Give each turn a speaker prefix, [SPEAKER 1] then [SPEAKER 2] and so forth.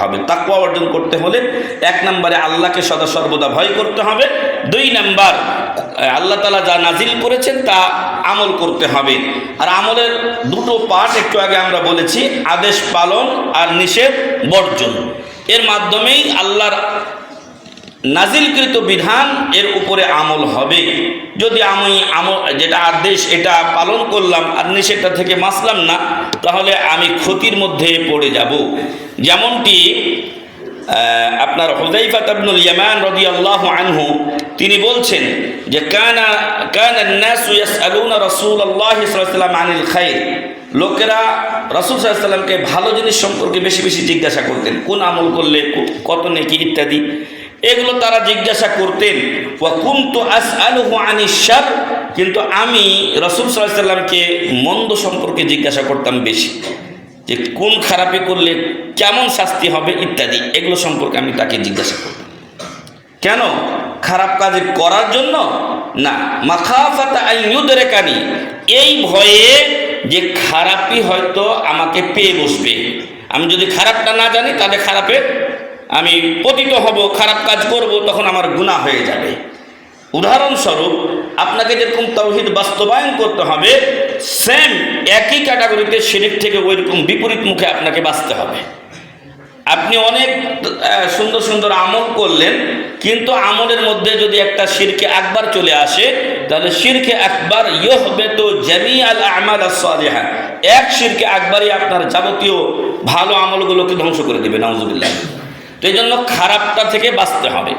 [SPEAKER 1] হবে। তাকুয়া অর্জন করতে হলে এক নম্বরে আল্লাহকে সদা সর্বদা ভয় করতে হবে। দুই নাম্বার, আল্লাহ তালা যা নাজিল করেছেন তা আমল করতে হবে। আর আমলের দুটো পাঠ একটু আগে আমরা বলেছি, আদেশ পালন আর নিষেধ বর্জন। এর মাধ্যমেই আল্লাহর নাজিলকৃত বিধান এর উপরে আমল হবে। যদি আমি আমল, যেটা আদেশ, এটা পালন করলাম আর নিষেধটা থেকে মাসলাম না, তাহলে আমি ক্ষতির মধ্যে পড়ে যাব। যেমনটি আপনার হুজাইফা তাবনুল ইয়ামান রদি আল্লাহ আনহু, তিনি বলছেন যে, কানা কানা রসুল আল্লাহ সাল্লাম আনিল খাই লোকেরা রসুল সাল্লামকে ভালো জিনিস সম্পর্কে বেশি বেশি জিজ্ঞাসা করতেন, কোন আমল করলে, কত নেকি ইত্যাদি। এগুলো তারা জিজ্ঞাসা করতেন কুনতু আমি রাসূল সাল্লামকে মন্দ সম্পর্কে জিজ্ঞাসা করতাম বেশি, যে কোন খারাপে করলে কেমন শাস্তি হবে ইত্যাদি, এগুলো সম্পর্কে আমি তাকে জিজ্ঞাসা করতাম। কেন? খারাপ কাজ করার জন্য? না। মাখাফাতা আইয়ুদরে কানি এই ভয়ে যে খারাপই হয়তো আমাকে পেয়ে বসবে। আমি যদি খারাপটা না জানি, তাহলে খারাপে আমি পতিত হব, খারাপ কাজ করব, তখন আমার গুনাহ হয়ে যাবে। উদাহরণস্বরূপ, আপনাকে যেরকম তৌহিদ বাস্তবায়ন করতে হবে সেম একই ক্যাটাগরিতে শিরিক থেকে ওইরকম বিপরীত মুখে আপনাকে বাঁচতে হবে। আপনি অনেক সুন্দর সুন্দর আমল করলেন, কিন্তু আমলের মধ্যে যদি একটা শিরকে একবার চলে আসে, তাহলে শিরকে একবার ইয়ে হবে তো জামি আল আমাল সালিহা এক শিরকে একবারই আপনার যাবতীয় ভালো আমলগুলোকে ধ্বংস করে দেবে নজুবিল্লাহ তো এই জন্য খারাপটা থেকে বাঁচতে হবে।